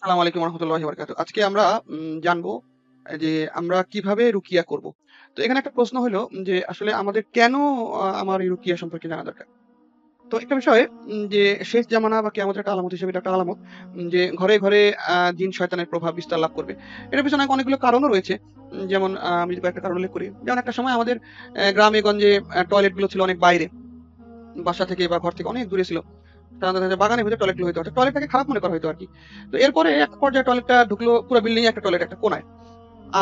সালাম আলাইকুম রহমতুল্লাহি। আজকে আমরা যে আমরা কীভাবে রুকিয়া করব। তো এখানে একটা প্রশ্ন হলো যে আসলে আমাদের কেন আমার এই রুকিয়া সম্পর্কে জানা দরকার? তো একটা বিষয় যে শেষ জামানা বা কিয়ামতের একটা আলামত হিসেবে একটা আলামত যে ঘরে, ঘরে জিন শয়তানের প্রভাব বিস্তার লাভ করবে। এটার পেছনে অনেকগুলো কারণও রয়েছে। যেমন আমি যদি কয়েকটা কারণ উল্লেখ করি। যেমন একটা সময় আমাদের গ্রামে-গঞ্জে আ টয়লেটগুলো ছিল অনেক বাইরে। বাসা থেকে বা ঘর থেকে অনেক দূরে ছিল। ভেতরে টয়লেট হইতো। অর্থাৎ টয়লেটটাকে খারাপ মনে করা হইতো। তো এরপরে এক পর্যায়ে টয়লেটটা ঢুকলো পুরা বিল্ডিং একটা টয়লেট একটা কোণায়।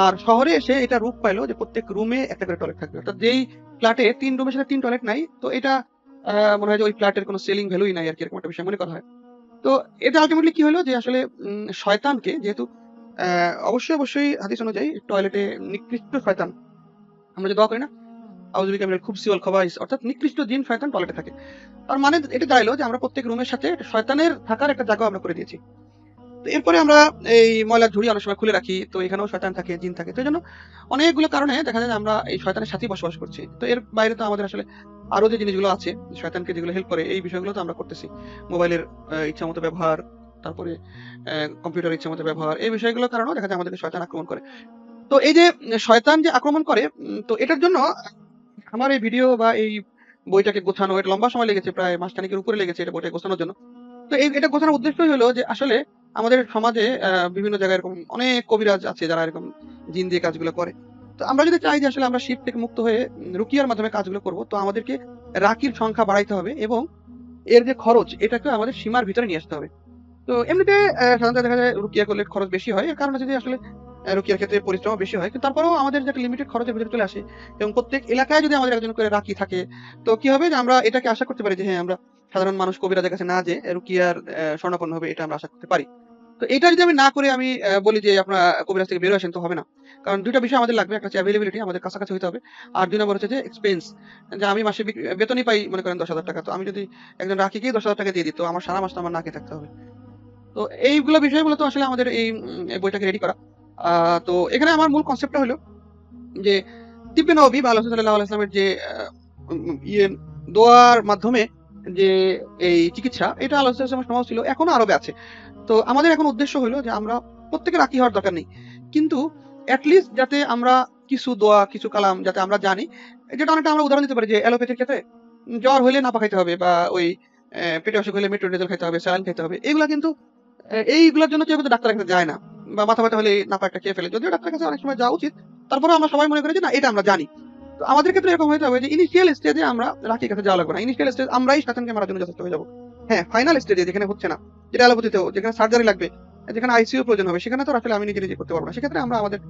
আর শহরে এসে এটা রূপ পাইলো যে প্রত্যেক রুমে একটা করে টয়লেট থাকবে। অর্থাৎ যেই ফ্ল্যাটে ৩ রুমের সাথে ৩ টয়লেট নাই, তো এটা মনে হয় যে ওই ফ্ল্যাটের কোন সেলিং ভ্যালুই নাই আরকি এরকম একটা বিষয় মনে করা হয়। তো এটা আল্টিমেটলি কি হইল যে আসলে শয়তানকে যেহেতু অবশ্যই, অবশ্যই হাদিস অনুযায়ী টয়লেটে নিকৃষ্ট শয়তান আমরা যে দোয়া করি না? খুবসি ওয়াল খাবাইস অর্থাৎ নিকৃষ্ট শয়তান থাকে। তার মানে এটা যে আমরা প্রত্যেক রুমের সাথে শয়তানের থাকার একটা জায়গাও আমরা করে দিয়েছি। তো এরপরে আমরা এই ময়লার ঝুড়ি অনেক সময় খুলে রাখি। তো এখানেও শয়তান থাকে, জিন থাকে। তো এজন্য অনেকগুলো কারণে দেখা যায় আমরা এই শয়তানের সাথেই বসবাস করছি। তো এর বাইরে তো আমাদের আসলে আরও যে জিনিসগুলো আছে, শয়তানকে যেগুলো হেল্প করে এই বিষয়গুলো তো আমরা করতেছি। মোবাইলের আ ইচ্ছামত ব্যবহার, তারপরে অ্যা কম্পিউটারের ইচ্ছামত ব্যবহার। এই বিষয়গুলোর কারণেও দেখা যায় আমাদেরকে শয়তান আক্রমণ করে। তো এই যে শয়তান যে আক্রমণ করে তো এটার জন্য আমার এই ভিডিও বা এই বইটাকে গোছানো এটা লম্বা সময় লেগেছে প্রায় মাসখানেকের উপরে লেগেছে এটা বইটা গোছানোর জন্য। তো এই এটা গোছানোর উদ্দেশ্যই হলো যে আসলে আমাদের সমাজে বিভিন্ন জায়গায় এরকম অনেক কবিরাজ আছে যারা এরকম জিন দিয়ে কাজগুলো করে। তো আমরা যদি চাই যে আসলে আমরা শিরক থেকে মুক্ত হয়ে রুকিয়ার মাধ্যমে কাজগুলো করব, তো আমাদেরকে রাকির সংখ্যা বাড়াইতে হবে এবং এর যে খরচ এটাকে আমাদের সীমার ভিতরে নিয়ে আসতে হবে। তো এমনিতে সাধারণত দেখা যায় রুকিয়া করলে খরচ বেশি হয়। এর কারণ হচ্ছে যে আসলে রুকিয়ার ক্ষেত্রে পরিশ্রমও বেশি হয়। কিন্তু তারপরেও আমাদের যে একটা লিমিটেড খরচের ভিতরে চলে আসে এবং প্রত্যেক এলাকায় যদি আমাদের একজন করে রাকি থাকে, তো কি হবে যে আমরা এটাকে আশা করতে পারি যে হ্যাঁ, আমরা সাধারণ মানুষ কবিরাজের কাছে না যেয়ে রুকিয়ার অ্যা শরণাপন্ন হবে এটা আমরা আশা করতে পারি। তো এটা যদি আমি না করে আমি বলি যে আপনারা কবিরাজ থেকে বের আসেন তো হবে না। কারণ ২ টা বিষয় আমাদের লাগবে। একটা হচ্ছে availability আমাদের কাছাকাছি হইতে হবে। আর ২ নাম্বার হচ্ছে যে এক্সপেন্স যে আমি মাসে বেতনই পাই মনে করেন ৳১০,০০০ তো আমি যদি একজন রাকিকেই ৳১০,০০০ দিয়ে দিই তো আমার সারা মাস তো আমার না থাকতে হবে। তো এইগুলো বিষয়গুলো তো আসলে আমাদের এই বইটাকে রেডি করা। তো এখানে আমার মূল কনসেপ্টটা হলো যে তিব্বে নববী বা সাল্লাল্লাহু আলাইহি যে ইয়ে দোয়ার মাধ্যমে যে এই চিকিৎসা এটা আল্লাহ আলাইহি ওয়াসাল্লামের ছিল এখনও আরবে আছে। তো আমাদের এখন উদ্দেশ্য হলো যে আমরা প্রত্যেকের রাকি হওয়ার দরকার নেই। কিন্তু এট লিস্ট যাতে আমরা কিছু দোয়া, কিছু কালাম যাতে আমরা জানি, যেটা অনেকটা আমরা উদাহরণ দিতে পারি যে অ্যালোপ্যাথির ক্ষেত্রে জ্বর হলে নাপা খাইতে হবে বা ওই পেটে অসুখ হইলে মেট্রোনিডাজল খাইতে হবে, স্যালাইন খাইতে হবে। এগুলা কিন্তু এইগুলার জন্য কেউ কিন্তু ডাক্তারের কাছে যায় না। বা মাথা ব্যথা হলে নাপা একটা খেয়ে ফেলে। যদিও ডাক্তারের কাছে অনেক সময় যাওয়া উচিত। তারপরেও আমরা সবাই মনে করি যে না এটা আমরা জানি। তো আমাদের ক্ষেত্রে এরকম হইতে হবে যে ইনিশিয়াল স্টেজে আমরা রাকির কাছে যাওয়া লাগবে না। ইনিশিয়াল স্টেজ আমরাই শয়তানকে মারার জন্য যথেষ্ট হয়ে যাব। হ্যাঁ, ফাইনাল স্টেজে যেখানে হচ্ছে না, যেটা অ্যালোপ্যাথিতেও যেখানে সার্জারি লাগবে, যেখানে আইসিইউ প্রয়োজন হবে সেখানে তো আসলে আমি নিজে, নিজে করতে পারব না। সেক্ষেত্রে আমরা আমাদের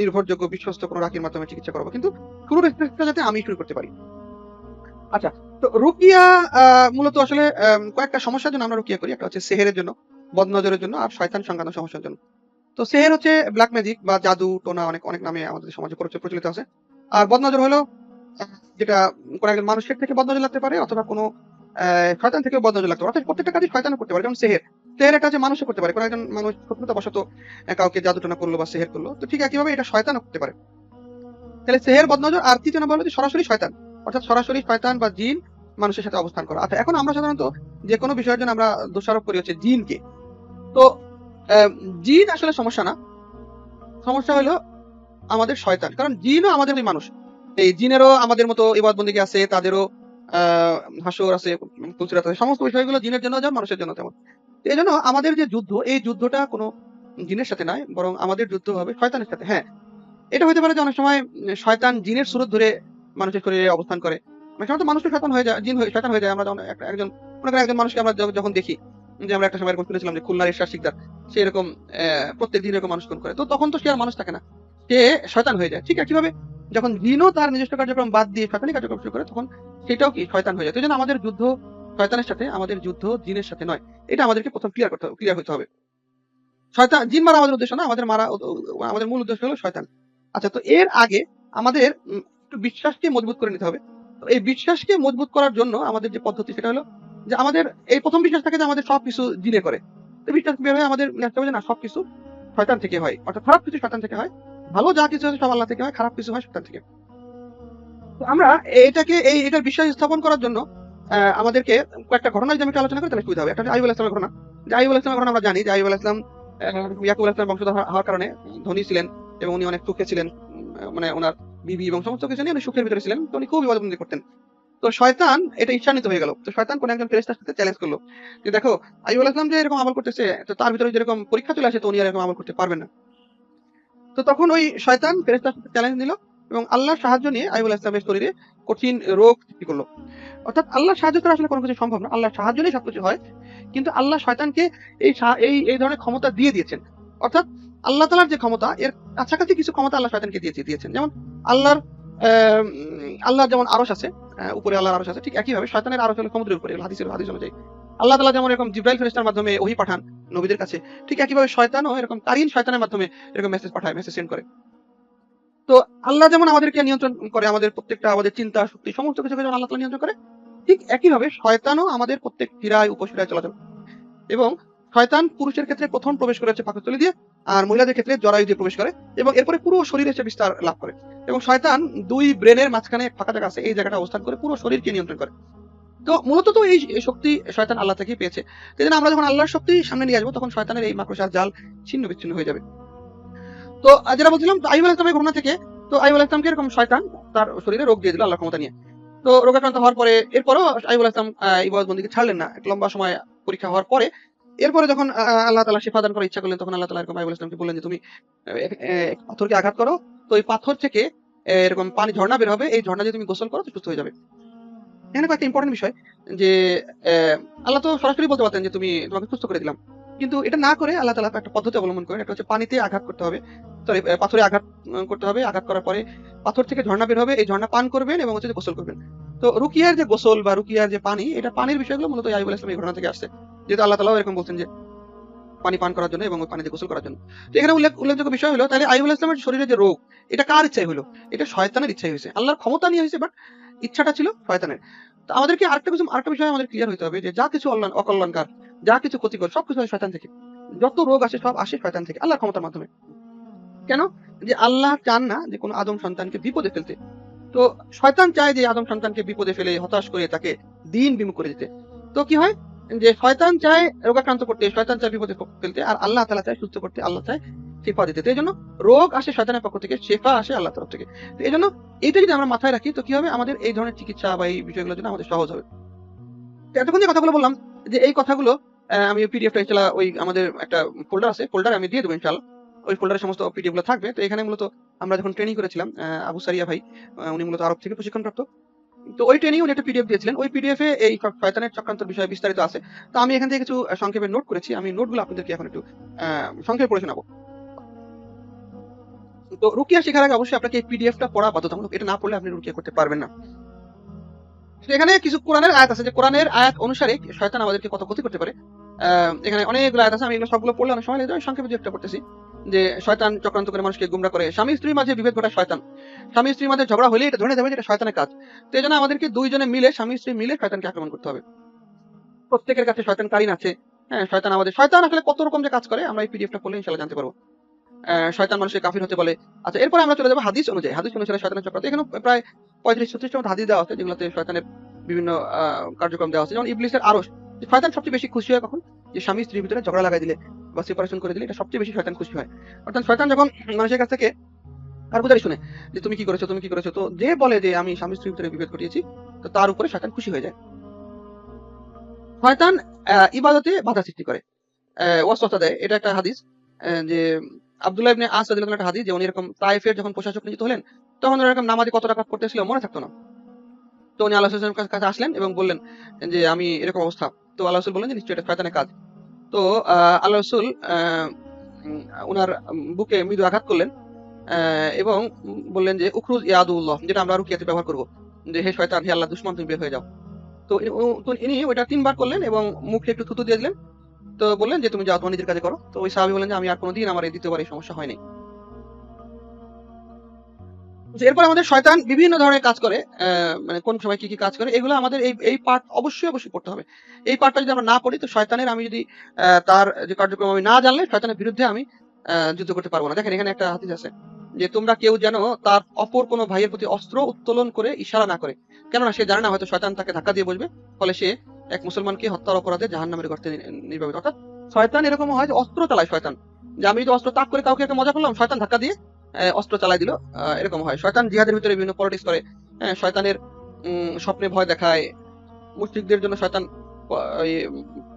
নির্ভরযোগ্য বিশ্বস্ত কোনো রাকির মাধ্যমে চিকিৎসা করব কিন্তু কোনো স্টেজটা যাতে আমি শুরু করতে পারি। আচ্ছা, তো রুকিয়া মূলত আসলে কয়েকটা সমস্যার জন্য আমরা রুকিয়া করি। একটা হচ্ছে সেহেরের জন্য, বদনজরের জন্য আর শয়তান সংক্রান্ত সমস্যার জন্য। তো সেহের হচ্ছে ব্লাক ম্যাজিক বা জাদু, টোনা অনেক, অনেক নামে আমাদের সমাজে প্রচ প্রচলিত আছে। আর বদনজর হলো যেটা কোনো একজন মানুষের থেকে বদনজর লাগতে পারে অথবা কোনো শয়তান থেকেও বদনজর লাগতে পারে। অর্থাৎ প্রত্যেকটা কাজই শয়তানও করতে পারে। যেমন সেহের। সেহের একটা হচ্ছে মানুষও করতে পারে। কোনো একজন মানুষ শত্রুতাবশত অ্যা কাউকে জাদু টোনা করল বা সেহের করল। তো ঠিক একইভাবে এটা শয়তানও করতে পারে। তাহলে সেহের, বদনজর আর ৩য় নাম্বার হলো যে সরাসরি শয়তান। অর্থাৎ সরাসরি শয়তান বা জিন মানুষের সাথে অবস্থান করা। আচ্ছা এখন আমরা সাধারণত যেকোনো বিষয়ের জন্য আমরা দোষারোপ করি হচ্ছে জিনকে। তো জিন আসলে সমস্যা না। সমস্যা হলো আমাদের শয়তান। কারণ জিনও আমাদেরই মানুষ। এই জিনেরও আমাদের মতো ইবাদত বন্দেগী আছে, তাদেরও হাসর আছে, ফুলসিরাত আছে। সমস্ত বিষয়গুলো জিনের জন্য যেমন মানুষের জন্য তেমন। এজন্য আমাদের যে যুদ্ধ, এই যুদ্ধটা কোনো জিনের সাথে নয়, বরং আমাদের যুদ্ধ হবে শয়তানের সাথে। হ্যাঁ, এটা হইতে পারে যে অনেক সময় শয়তান জিনের সুরত ধরে মানুষের শরীরে অবস্থান করে। অনেক সময় তো মানুষও শয়তান হয়ে যায়, জিন হয়ে শয়তান হয়ে যায়। আমরা যখন একজন একজন মানুষকে আমরা যখন দেখি যে আমরা একটা সময় এরকম শুনেছিলাম যে খুলনার এরশাদ শিকদার সে এরকম অ্যা প্রত্যেকদিন এরকম মানুষ খুন করে। তো তখন তো সে আর মানুষ থাকে না। সে শয়তান হয়ে যায়। ঠিক একইভাবে যখন জিনও তার নিজস্ব কার্যক্রম বাদ দিয়ে শয়তানি কার্যক্রম শুরু করে তখন সেটাও কি শয়তান হয়ে যায়। তো আমাদের যুদ্ধ শয়তানের সাথে, আমাদের যুদ্ধ জিনের সাথে নয়। এটা আমাদেরকে ১ম ক্লিয়ার করতে হবে ক্লিয়ার হইতে হবে। শয়তান জিন মারা আমাদের উদ্দেশ্য না। আমাদের মারা আমাদের মূল উদ্দেশ্য হলো শয়তান। আচ্ছা তো এর আগে আমাদের একটু বিশ্বাসকে মজবুত করে নিতে হবে। এই বিশ্বাসকে মজবুত করার জন্য আমাদের যে পদ্ধতি সেটা হলো যে আমাদের এই প্রথম বিশ্বাস থাকে যে আমাদের সবকিছু জিনে করে। বিশ্বাস বের হয়ে আমাদের আসতে হবে না সবকিছু শয়তান থেকে হয়। অর্থাৎ খারাপ কিছু শয়তান থেকে হয়। ভালো যা কিছু আছে সব আল্লাহ থেকে হয়, খারাপ কিছু হয় শয়তান থেকে। তো আমরা এটাকে এই এটার বিশ্বাস স্থাপন করার জন্য আমাদেরকে কয়েকটা ঘটনা যদি আমি একটু আলোচনা করি তাহলে সুবিধা হবে। একটা হচ্ছে আইয়ুব আলাইহিস সালামের ঘটনা। যে আইয়ুব আলাইহিস সালামের ঘটনা আমরা জানি যে আইয়ুব আলাইহিস সালাম আহ, ইয়াকুব আলাইহিস বংশধর হওয়ার কারণে ধনী ছিলেন এবং উনি অনেক সুখে ছিলেন মানে ওনার বিবি এবং সমস্ত কিছু নিয়ে উনি সুখের ভিতরে ছিলেন তো উনি খুব ইবাদতবন্দি করতেন তো শয়তান, এটা ঈর্ষান্বিত হয়ে গেল। তো শয়তান কোন একজন ফেরেশতার সাথে চ্যালেঞ্জ করল যে দেখো, আইয়ুব আলাইহিস সালাম যে এরকম আমল করতেছে, তো তার ভিতরে যেরকম পরীক্ষা চলে আসে, তো উনি আর এরকম আমল করতে পারবেন না। তো তখন ওই শয়তান ফেরেশতার সাথে চ্যালেঞ্জ নিল এবং আল্লাহর সাহায্য নিয়ে আইয়ুব আলাইহিস সালামের শরীরে কঠিন রোগ সৃষ্টি করল। অর্থাৎ আল্লাহর সাহায্য ছাড়া আসলে কোনো কিছু সম্ভব না। আল্লাহর সাহায্য নিয়ে সবকিছু হয়, কিন্তু আল্লাহ শয়তানকে এই এই এই ধরনের ক্ষমতা দিয়ে দিয়েছেন। অর্থাৎ আল্লাহ তালার যে ক্ষমতা, এর কাছাকাছি কিছু ক্ষমতা আল্লাহ শয়তানকে দিয়েছে দিয়েছেন। যেমন আল্লাহর আল্লাহর যেমন আরস আছে উপরে আল্লাহর আরশ আছে, ঠিক একইভাবে শয়তানের আরশ হলো সমুদ্রের উপরে, হাদিসের হাদিস অনুযায়ী আল্লাহ তালা যেমন এরকম জিব্রাইল ফেরেশতার মাধ্যমে ওহি পাঠান নবীদের কাছে, ঠিক একইভাবে শয়তানও এরকম কারিন শয়তানের মাধ্যমে এরকম মেসেজ পাঠায় মেসেজ সেন্ড করে তো আল্লাহ যেমন আমাদেরকে নিয়ন্ত্রণ করে, আমাদের প্রত্যেকটা, আমাদের চিন্তা, শক্তি, সমস্ত কিছুকে যেমন আল্লাহ তালা নিয়ন্ত্রণ করে, ঠিক একইভাবে শয়তানও আমাদের প্রত্যেক ক্রীড়ায় উপশিরায় চলাচল। এবং শয়তান পুরুষের ক্ষেত্রে প্রথম প্রবেশ করেছে পাকস্থলী দিয়ে, আর মহিলাদের ক্ষেত্রে জরায়ু দিয়ে প্রবেশ করে, এবং এরপরে পুরো শরীরে সে বিস্তার লাভ করে। এবং শয়তান দুই ব্রেনের মাঝখানে ফাঁকা জায়গা আছে, এই জায়গাটা অবস্থান করে পুরো শরীরকে নিয়ন্ত্রণ করে। তো মূলত তো এই শক্তি শয়তান আল্লাহ থেকেই পেয়েছে। সেই জন্য আমরা যখন আল্লাহর শক্তি সামনে নিয়ে আসব, তখন শয়তানের এই মাকড়সার জাল ছিন্ন বিচ্ছিন্ন হয়ে যাবে। তো যেটা বলছিলাম আইব আল ইসলামের ঘটনা থেকে, তো আইব আল ইসলামকে এরকম শয়তান, তার শরীরে রোগ দিয়ে দিল আল্লাহ ক্ষমতা নিয়ে। তো রোগাক্রান্ত হওয়ার পরে, এরপরও আইব আল ইসলাম ইবাদত বন্দীকে ছাড়লেন না। এক লম্বা সময় পরীক্ষা হওয়ার পরে এরপরে যখন আল্লাহ তালা শিফা দান করার ইচ্ছা করলেন, তখন আল্লাহ তালা এরকম আইব আল ইসলামকে বললেন যে, তুমি পাথরকে আঘাত করো। তো এই পাথর থেকে এরকম পানি ঝর্ণা বের হবে। এই ঝর্ণা দিয়ে তুমি গোসল করো, তো সুস্থ হয়ে যাবে। এখানে কয়েকটা ইম্পর্টেন্ট বিষয় যে আল্লাহ তো সরাসরি বলতে পারতেন যে, তুমি, তোমাকে সুস্থ করে দিলাম। কিন্তু এটা না করে আল্লাহ তালা একটা পদ্ধতি অবলম্বন করেন। এটা হচ্ছে পানিতে আঘাত করতে হবে। সরি পাথরে আঘাত করতে হবে। আঘাত করার পরে পাথর থেকে ঝর্ণা বের হবে। এই ঝর্ণা পান করবেন এবং হচ্ছে গোসল করবেন। তো রুকিয়ার যে গোসল বা রুকিয়ার যে পানি, এটা পানির বিষয়গুলো মূলত আইবুল ইসলাম এই ঘটনা থেকে আসছে। যেহেতু আল্লাহ তালাও এরকম বলছেন যে পানি পান করার জন্য এবং ওই পানিতে গোসল করার জন্য। তো এখানে উল্লেখ, উল্লেখযোগ্য বিষয় হলো, তাহলে আইবুল ইসলামের শরীরে যে রোগ, এটা কার ইচ্ছাই হলো? এটা শয়তানের ইচ্ছাই হয়েছে। আল্লাহর ক্ষমতা নিয়ে হয়েছে বাট ইচ্ছাটা ছিল শয়তানের। তো আমাদেরকে আরেকটা কিছু, আরেকটা বিষয় আমাদের ক্লিয়ার হতে হবে যে যা কিছু অল্যাণ অকল্যাণকার, যা কিছু ক্ষতিকর, সব কিছু শয়তান থেকে। যত রোগ আসে, সব আসে শয়তান থেকে, আল্লাহর ক্ষমতার মাধ্যমে। কেন? যে আল্লাহ চান না যে কোনো আদম সন্তানকে বিপদে ফেলতে। তো শয়তান চায় যে আদম সন্তানকে বিপদে ফেলে, হতাশ করে তাকে দিন বিমুখ করে দিতে। তো কি হয়? যে শয়তান চায় রোগাক্রান্ত করতে, শয়তান চায় বিপদে ফেলতে, আর আল্লাহ তালা চায় সুস্থ করতে, আল্লাহ চায় শেফা দিতে। এই জন্য রোগ আসে শয়তানের পক্ষ থেকে, শেফা আসে আল্লাহ তরফ থেকে। তো এই জন্য এইটা যদি আমরা মাথায় রাখি, তো কি হবে? আমাদের এই ধরনের চিকিৎসা বা এই বিষয়গুলোর জন্য আমাদের সহজ হবে। এতক্ষণ যে কথাগুলো বললাম, যে এই কথাগুলো আমি পিডিএফটা ইনশাল্লাহ ওই আমাদের একটা ফোল্ডার আছে ফোল্ডার আমি দিয়ে দেবো ইনশাল্লাহ ওই ফোল্ডারে সমস্ত পিডিএফগুলো থাকবে। তো এখানে মূলত আমরা যখন ট্রেনিং করেছিলাম আবু সারিয়া ভাই উনি মূলত আরব থেকে প্রশিক্ষণপ্রাপ্ত। তো ওই ট্রেনিং উনি একটা পিডিএফ দিয়েছিলেন। ওই পিডিএফ এ এই শয়তানের চক্রান্ত বিষয়ে বিস্তারিত আছে। তো আমি এখান থেকে কিছু সংক্ষেপে নোট করেছি। আমি নোটগুলো আপনাদেরকে এখন একটু সংক্ষেপে পড়ে শোনাবো। তো রুকিয়া শেখার আগে অবশ্যই আপনাকে এই পিডিএফটা পড়া বাধ্যতামূলক। এটা না পড়লে আপনি রুকিয়া করতে পারবেন না। এখানে কিছু কোরআনের আয়াত আছে। যে কোরআনের আয়াত অনুসারে শয়তান আমাদেরকে কত ক্ষতি করতে পারে এখানে অনেকগুলো আয়াত আছে। আমি এগুলো সবগুলো পড়লে অনেক সময় লেগে সংক্ষেপে একটা পড়তেছি। যে শয়তান চক্রান্ত করে মানুষকে গুমরা করে। স্বামী স্ত্রীর মাঝে বিভেদ ঘটায় শয়তান। স্বামী স্ত্রীর মাঝে ঝগড়া হলে এটা ধরে যাবে যে এটা শয়তানের কাজ। তো এই জন্য আমাদেরকে দুইজনে মিলে, স্বামী স্ত্রী মিলে শয়তানকে আক্রমণ করতে হবে। প্রত্যেকের কাছে শয়তান কারিন আছে। হ্যাঁ শয়তান আমাদের শয়তান আসলে কত রকম যে কাজ করে, আমরা এই পিডিএফটা পড়লে ইনশাল্লাহ জানতে পারব। শয়তান মানুষের কাফির হতে বলে। আচ্ছা এরপরে আমরা চলে যাব হাদিস অনুযায়ী। হাদিস অনুসারে শয়তানের চক্রান্ত। এখানে প্রায় পঁয়ত্রিশ ছত্রিশটা মতো হাদিস দেওয়া আছে, যেগুলোতে শয়তানের বিভিন্ন কার্যক্রম দেওয়া আছে। যেমন ইবলিসের আরশ। যে শয়তান সবচেয়ে বেশি খুশি হয় কখন? যে স্বামী স্ত্রীর ভিতরে ঝগড়া লাগাই দিলে। বা সেপারেশন করে দিলে এটা সবচেয়ে বেশি শয়তান খুশি হয়। অর্থাৎ শয়তান যখন মানুষের কাছ থেকে কারগুজারি শুনে যে তুমি কি করেছ, তুমি কি করেছ, তো যে বলে যে আমি স্বামী স্ত্রীর ভিতরে বিভেদ ঘটিয়েছি, তো তার উপরে শয়তান খুশি হয়ে যায়। শয়তান ইবাদতে বাধা সৃষ্টি করে। ওয়াসওয়াসা দেয়। এটা একটা হাদিস যে আব্দুল্লাহ ইবনে আস রাদিয়াল্লাহু একটা হাদিস যে উনি এরকম তাইফের যখন প্রশাসক নিযুক্ত হলেন, তখন এরকম নামাজে কত টাকা করতেছিল মনে থাকতো না। তো উনি আল্লাহ কাছে আসলেন এবং বললেন যে আমি এরকম অবস্থা। তো আল্লাহ বললেন যে নিশ্চয়ই এটা শয়তানের কাজ। তো আল্লাহ রসুল ওনার বুকে মৃদু আঘাত করলেন এবং বললেন যে, উখরুজ ইয়াদুল্লাহ যেটা আমরা রুকিয়াতে ব্যবহার করব। যে, হে শয়তান, হে আল্লাহ, দুশ্মন, তুমি বের হয়ে যাও। তো ইনি- ওইটা তিনবার করলেন এবং মুখে একটু থুতু দিয়ে দিলেন। তো বললেন যে, তুমি যাও, তোমার নিজের কাজে করো। তো ওই সাহাবি বললেন যে, আমি আর কোনোদিন আমার এই দ্বিতীয়বার এই সমস্যা হয়নি এরপর আমাদের শয়তান বিভিন্ন ধরনের কাজ করে মানে কোন সময় কি কি কাজ করে, এগুলো আমাদের এই এই পার্ট অবশ্যই অবশ্যই পড়তে হবে। এই পার্টটা যদি আমরা না পড়ি, তো শয়তানের আমি যদি তার যে কার্যক্রম আমি না জানলে, শয়তানের বিরুদ্ধে আমি যুদ্ধ করতে পারব না। দেখেন এখানে একটা হাদিস আছে যে, তোমরা কেউ যেন তার অপর কোনো ভাইয়ের প্রতি অস্ত্র উত্তোলন করে ইশারা না করে। কেননা সে জানে না হয়তো শয়তান তাকে ধাক্কা দিয়ে বসবে, ফলে সে এক মুসলমানকে হত্যার অপরাধে জাহান্নামের গর্তে নি- নির্বাপিত। অর্থাৎ শয়তান এরকম হয় যে অস্ত্র চালায় শয়তান। যে আমি যদি অস্ত্র তাক করে কাউকে একটা মজা করলাম, শয়তান ধাক্কা দিয়ে অস্ত্র চালাই দিল। এরকম হয়। শয়তান জিহাদের ভিতরে বিভিন্ন পলিটিক্স করে। হ্যাঁ, শয়তানের স্বপ্নে ভয় দেখায়। মুসলিকদের জন্য শয়তান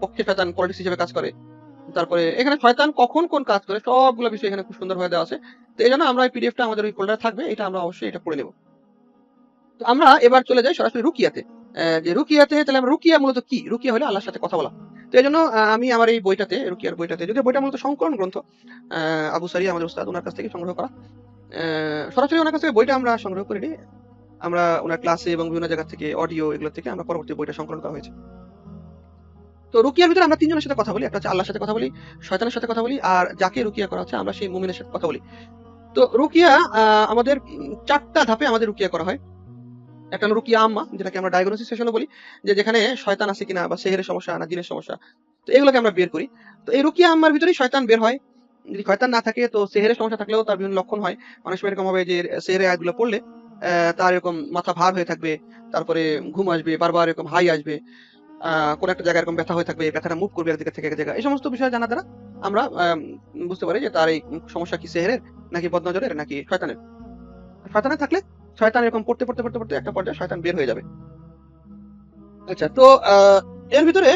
পক্ষে শয়তান পলিটিক্স হিসেবে কাজ করে। তারপরে এখানে শয়তান কখন কোন কাজ করে সবগুলো বিষয় এখানে খুব সুন্দরভাবে দেওয়া আছে। তো এই জন্য আমরা এই পিডিএফটা আমাদের ওই ফোল্ডারে থাকবে। এটা আমরা অবশ্যই এটা পড়ে নেব। তো আমরা এবার চলে যাই সরাসরি রুকিয়াতে। যে রুকিয়াতে তাহলে আমরা রুকিয়া মূলত কি? রুকিয়া হলে আল্লাহর সাথে কথা বলা। তো এই জন্য আমি আমার এই বইটাতে, রুকিয়ার বইটাতে যদি বইটা মূলত সংকলন গ্রন্থ আবু সারি আমাদের উস্তাদ ওনার কাছ থেকে সংগ্রহ করা সরাসরি ওনার কাছ থেকে বইটা আমরা সংগ্রহ করিনি আমরা ওনার ক্লাসে এবং বিভিন্ন জায়গা থেকে, অডিও এগুলো থেকে আমরা পরবর্তী বইটা সংকলন করা হয়েছে। তো রুকিয়ার ভিতরে আমরা তিনজনের সাথে কথা বলি, একটা হচ্ছে আল্লাহর সাথে কথা বলি, শয়তানের সাথে কথা বলি, আর যাকে রুকিয়া করা হচ্ছে, আমরা সেই মুমিনের সাথে কথা বলি। তো রুকিয়া আমাদের চারটা ধাপে আমাদের রুকিয়া করা হয়। একটা হলো রুকিয়া আম্মা যেটাকে আমরা ডায়াগনোসিস সেশনে বলি যে যেখানে শয়তান আছে কিনা বা সেহেরের সমস্যা না জিনের সমস্যা। তো এগুলোকে আমরা বের করি। তো এই রুকিয়া আম্মার ভিতরেই শয়তান বের হয়। যদি শয়তান না থাকে তো সেহেরের সমস্যা থাকলেও তার বিভিন্ন লক্ষণ হয়। অনেক সময় এরকম হবে যে সেহেরের আয়াতগুলো পড়লে তার এরকম মাথা ভার হয়ে থাকবে তারপরে ঘুম আসবে বারবার এরকম হাই আসবে কোন একটা জায়গায় এরকম ব্যথা হয়ে থাকবে ব্যথাটা মুভ করবে এক জায়গা থেকে এক জায়গা এই সমস্ত বিষয় জানা দ্বারা আমরা আম, বুঝতে পারি যে তার এই সমস্যা কি সেহেরের নাকি বদনজরের নাকি শয়তানের। শয়তানের থাকলে শয়তান এরকম পড়তে পড়তে পড়তে পড়তে একটা পর্যায়ে শয়তান বের হয়ে যাবে। আচ্ছা তো এর ভিতরে,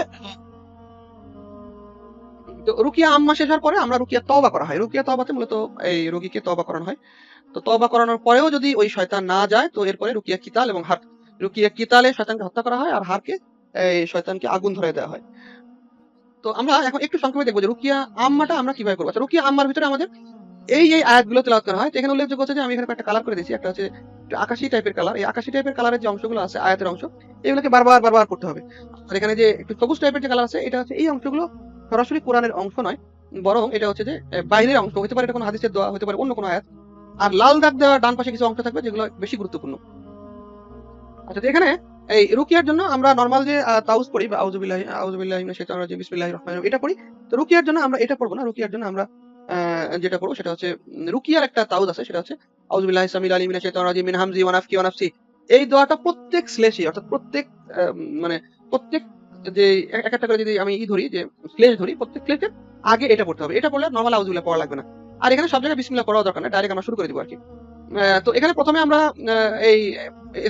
তো রুকিয়া আম্মা শেষ হওয়ার পরে আমরা রুকিয়া তওবা করা হয়। রুকিয়া তওবাতে মূলত এই রোগীকে তওবা করানো হয়। তো তওবা করানোর পরেও যদি ওই শয়তান না যায়, তো এরপরে রুকিয়া কিতাল এবং হার, রুকিয়া কিতালে শয়তানকে হত্যা করা হয় আর হারকে এই শয়তানকে আগুন ধরে দেওয়া হয়। তো আমরা এখন একটু সংক্ষেপে দেখব যে রুকিয়া আম্মাটা আমরা কীভাবে করব। আচ্ছা রুকিয়া আম্মার ভিতরে আমাদের এই এই আয়াতগুলো তেলাওয়াত করা হয়। তো এখানে উল্লেখযোগ্য হচ্ছে যে আমি এখানে একটা কালার করে দিয়েছি। একটা হচ্ছে আকাশি টাইপের কালার এই আকাশি টাইপের কালারের যে অংশগুলো আছে, আয়াতের অংশ, এগুলোকে বারবার বারবার পড়তে হবে। আর এখানে যে একটু সবুজ টাইপের যে কালার আছে, এটা হচ্ছে এই অংশগুলো সরাসরি কোরআনের অংশ নয়, বরং এটা হচ্ছে যে বাইরের অংশ। হতে পারে এটা কোনো হাদিসের দোয়া, হতে পারে অন্য কোনো আয়াত। আর লাল দাগ দেওয়া ডান পাশে কিছু অংশ থাকবে, যেগুলো বেশি গুরুত্বপূর্ণ। আচ্ছা এখানে এই রুকিয়ার জন্য আমরা নর্মাল যে তাউজ পড়ি, বা শাইতানির রাজিম, বিসমিল্লাহির রহমানির রহিম, এটা পড়ি। তো রুকিয়ার জন্য আমরা এটা পড়ব না। রুকিয়ার জন্য আমরা যেটা পড়ব সেটা হচ্ছে রুকিয়ার একটা তাউজ আছে, সেটা হচ্ছে, আউযুবিল্লাহি সামিল আলী মিনাশ শাইতানির রাজিম, মিন হামজি ওয়া নাফকি ওয়া নাফসি। এই দোয়াটা প্রত্যেক স্লেশে অর্থাৎ প্রত্যেক মানে প্রত্যেক যে এক এক একটা করে যদি আমি ই ধরি, যে স্লেশ ধরি, প্রত্যেক স্লেশের আগে এটা পড়তে হবে। এটা পড়লে নর্মাল আউযুবিল্লাহ পড়া লাগবে না। আর এখানে সব জায়গায় বিসমিল্লাহ পড়াও দরকার না ডাইরেক্ট আমরা শুরু করে দিব আর কি তো এখানে প্রথমে আমরা এই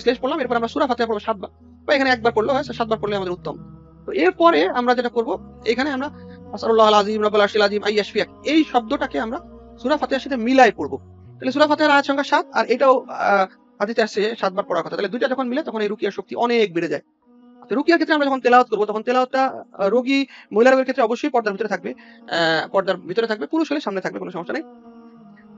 স্লেশ পড়লাম, এরপর আমরা সূরা ফাতিহা পড়ব সাতবার। বা এখানে একবার পড়লে হয়, সাতবার পড়লে আমাদের উত্তম। তো এরপরে আমরা যেটা করব, এখানে আমরা এই শব্দটাকে আমরা সূরা ফাতিহার সাথে মিলাই পড়ব। তাহলে সূরা ফাতিহার আয়াত সংখ্যা সাত, আর এটাও হাদিসে আসছে সাতবার পড়ার কথা। তাহলে দুইটা যখন মিলে, তখন এই রুকিয়ার শক্তি অনেক বেড়ে যায়। রুকিয়ার ক্ষেত্রে আমরা যখন তেলাওয়াত করব, তখন তেলাওয়াতটা রোগী মহিলা রোগীর ক্ষেত্রে অবশ্যই পর্দার ভিতরে থাকবে পর্দার ভিতরে থাকবে, পুরুষ হলে সামনে থাকবে, কোনো সমস্যা নেই।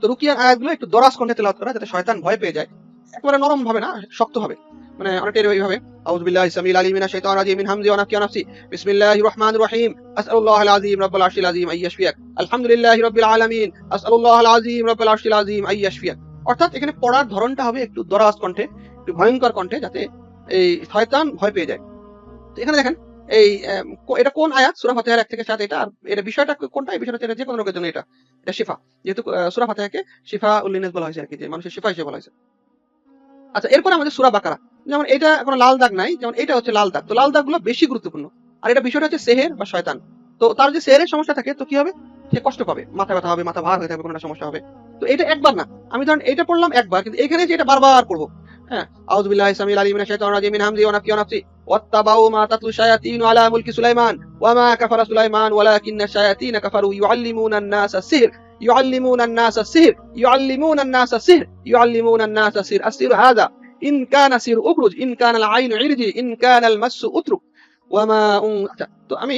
তো রুকিয়ার আয়াতগুলো একটু দরাজ কণ্ঠে তেলাওয়াত করা, যাতে শয়তান ভয় পেয়ে যায়। একেবারে নরম ভাবে না, শক্ত হবে মানে অনেকটা এইভাবে। আউযু বিল্লাহি সামিল আলিম মিনাশ শাইতানির রাজিম হামজি ওয়া নাফসি ওয়া নাফসি। বিসমিল্লাহির রহমানির রহিম। আসআলুল্লাহ আল আযীম রাব্বুল আরশিল আযীম আইয়াশফিয়াক আলহামদুলিল্লাহি রাব্বিল আলামিন। আসআলুল্লাহ আল আযীম রাব্বুল আরশিল আযীম আইয়াশফিয়াক অর্থাৎ এখানে পড়ার ধরনটা হবে একটু দরাজ কণ্ঠে, একটু ভয়ঙ্কর কণ্ঠে, যাতে এই শয়তান ভয় পেয়ে যায়। তো এখানে দেখেন, এই এটা কোন আয়াত? সূরা ফাতিহার এক থেকে সাত, এটা আর এটা বিষয়টা কোনটা? এই বিষয়টা যে কোনো রোগের জন্য এটা। এটা শিফা। যেহেতু সূরা ফাতিহাকে শিফা উল্লিনেস বলা হয়েছে আর কি, যে মানুষের শিফা হিসেবে বলা হয়েছে। আচ্ছা এরপরে আমাদের সুরা বাকারা। যেমন এটা কোনো লাল দাগ নাই, যেমন এটা হচ্ছে লাল দাগ। তো লাল দাগগুলো বেশি গুরুত্বপূর্ণ। আর এটা বিষয়টা হচ্ছে সেহের বা শয়তান। তো তার যে সেহের সমস্যা থাকে, তো কি হবে? সে কষ্ট পাবে। মাথা ব্যথা হবে, মাথা ভার হয়ে থাকবে, কোনো সমস্যা হবে। তো এটা একবার না। আমি ধরেন এটা পড়লাম একবার, কিন্তু এখানে যে এটা বারবার করব হ্যাঁ? ইনকান আসির উখরুজ ইনকান আল আইন ইরজি ইনকান আল মাসু উতরুক। ওয়ামা আচ্ছা তো আমি